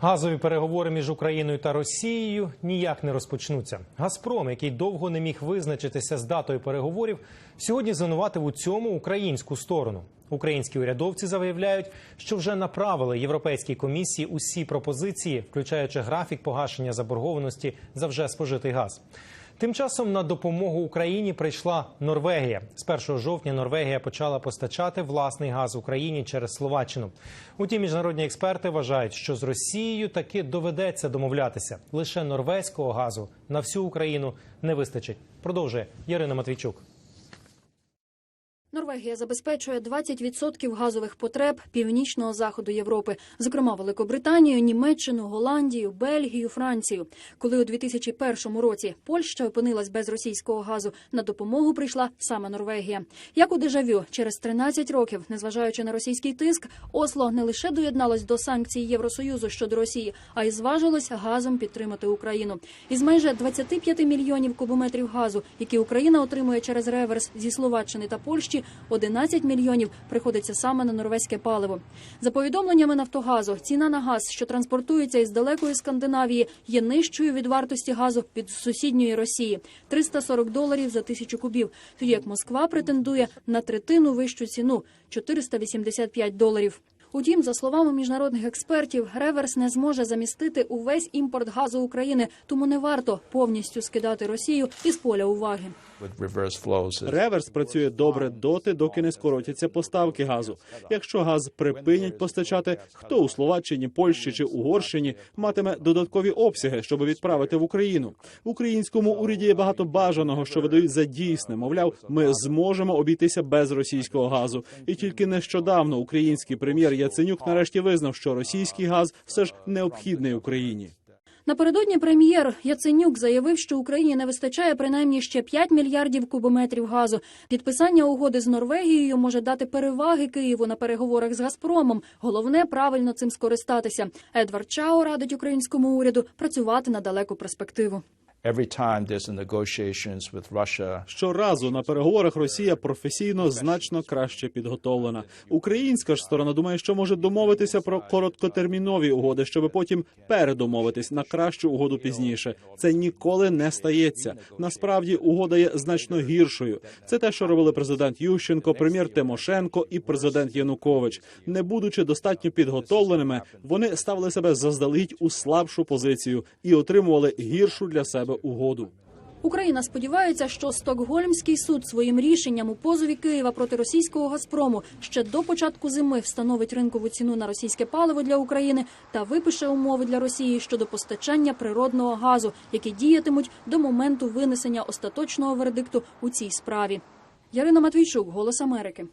Газові переговори між Україною та Росією ніяк не розпочнуться. Газпром, який довго не міг визначитися з датою переговорів, сьогодні звинуватив у цьому українську сторону. Українські урядовці заявляють, що вже направили Європейській комісії усі пропозиції, включаючи графік погашення заборгованості за вже спожитий газ. Тим часом на допомогу Україні прийшла Норвегія. З 1 жовтня Норвегія почала постачати власний газ Україні через Словаччину. Утім, міжнародні експерти вважають, що з Росією таки доведеться домовлятися. Лише норвезького газу на всю Україну не вистачить. Продовжує Ярина Матвійчук. Норвегія забезпечує 20% газових потреб північного заходу Європи, зокрема Великобританію, Німеччину, Голландію, Бельгію, Францію. Коли у 2001 році Польща опинилась без російського газу, на допомогу прийшла саме Норвегія. Як у дежавю, через 13 років, незважаючи на російський тиск, Осло не лише доєдналось до санкцій Євросоюзу щодо Росії, а й зважилось газом підтримати Україну. Із майже 25 мільйонів кубометрів газу, які Україна отримує через реверс зі Словаччини та Польщі, 11 мільйонів приходиться саме на норвезьке паливо. За повідомленнями Нафтогазу, ціна на газ, що транспортується із далекої Скандинавії, є нижчою від вартості газу від сусідньої Росії 340 доларів за тисячу кубів. Тоді як Москва претендує на третину вищу ціну 485 доларів. Утім, за словами міжнародних експертів, реверс не зможе замістити увесь імпорт газу України, тому не варто повністю скидати Росію із поля уваги. Реверс працює добре доти, доки не скоротяться поставки газу. Якщо газ припинять постачати, хто у Словаччині, Польщі чи Угорщині матиме додаткові обсяги, щоб відправити в Україну. В українському уряді є багато бажаного, що видають за дійсне. Мовляв, ми зможемо обійтися без російського газу. І тільки нещодавно український прем'єр Яценюк нарешті визнав, що російський газ все ж необхідний Україні. Напередодні прем'єр Яценюк заявив, що Україні не вистачає принаймні ще 5 мільярдів кубометрів газу. Підписання угоди з Норвегією може дати переваги Києву на переговорах з Газпромом. Головне правильно цим скористатися. Едвард Чао радить українському уряду працювати на далеку перспективу. Щоразу на переговорах Росія професійно значно краще підготовлена. Українська ж сторона думає, що може домовитися про короткотермінові угоди, щоб потім передомовитись на кращу угоду пізніше. Це ніколи не стається. Насправді угода є значно гіршою. Це те, що робили президент Ющенко, прем'єр Тимошенко і президент Янукович. Не будучи достатньо підготовленими, вони ставили себе заздалегідь у слабшу позицію і отримували гіршу для себе угоду. Україна сподівається, що Стокгольмський суд своїм рішенням у позові Києва проти російського Газпрому ще до початку зими встановить ринкову ціну на російське паливо для України та випише умови для Росії щодо постачання природного газу, які діятимуть до моменту винесення остаточного вердикту у цій справі. Ярина Матвійчук, Голос Америки.